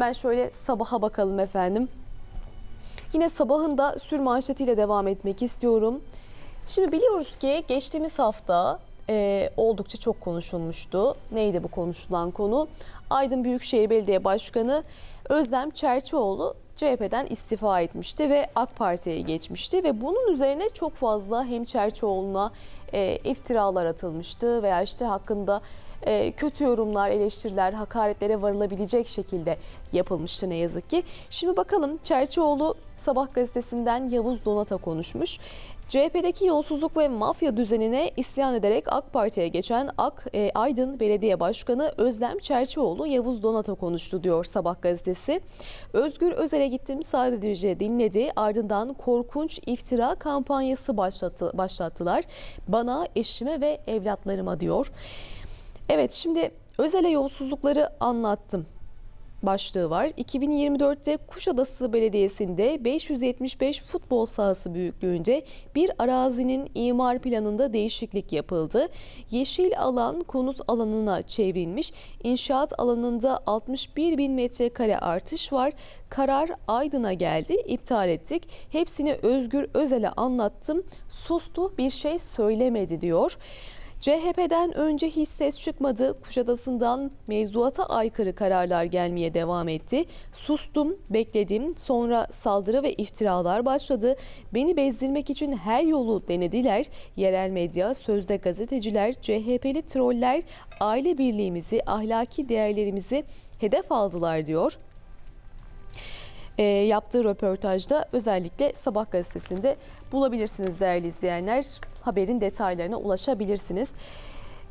Hemen şöyle sabaha bakalım efendim. Yine sabahın da sür manşetiyle devam etmek istiyorum. Şimdi biliyoruz ki geçtiğimiz hafta e, oldukça çok konuşulmuştu. Neydi bu konuşulan konu? Aydın Büyükşehir Belediye Başkanı Özlem Çerçioğlu CHP'den istifa etmişti ve AK Parti'ye geçmişti ve bunun üzerine çok fazla hem Çerçioğlu'na e, iftiralar atılmıştı veya işte hakkında e, kötü yorumlar, eleştiriler, hakaretlere varılabilecek şekilde yapılmıştı ne yazık ki. Şimdi bakalım Çerçioğlu Sabah gazetesinden Yavuz Donat'a konuşmuş. CHP'deki yolsuzluk ve mafya düzenine isyan ederek AK Parti'ye geçen AK e, Aydın Belediye Başkanı Özlem Çerçioğlu Yavuz Donat'a konuştu diyor Sabah gazetesi. Özgür Özel'e gittim sadece dinledi ardından korkunç iftira kampanyası başlattı, başlattılar. Bana, eşime ve evlatlarıma diyor. Evet şimdi Özel'e yolsuzlukları anlattım başlığı var. 2024'te Kuşadası Belediyesi'nde 575 futbol sahası büyüklüğünde bir arazinin imar planında değişiklik yapıldı. Yeşil alan konut alanına çevrilmiş. İnşaat alanında 61 bin metrekare artış var. Karar Aydın'a geldi. iptal ettik. Hepsini Özgür Özel'e anlattım. Sustu bir şey söylemedi diyor. CHP'den önce hiç ses çıkmadı. Kuşadası'ndan mevzuata aykırı kararlar gelmeye devam etti. Sustum, bekledim. Sonra saldırı ve iftiralar başladı. Beni bezdirmek için her yolu denediler. Yerel medya, sözde gazeteciler, CHP'li troller aile birliğimizi, ahlaki değerlerimizi hedef aldılar diyor e, yaptığı röportajda özellikle Sabah gazetesinde bulabilirsiniz değerli izleyenler. Haberin detaylarına ulaşabilirsiniz.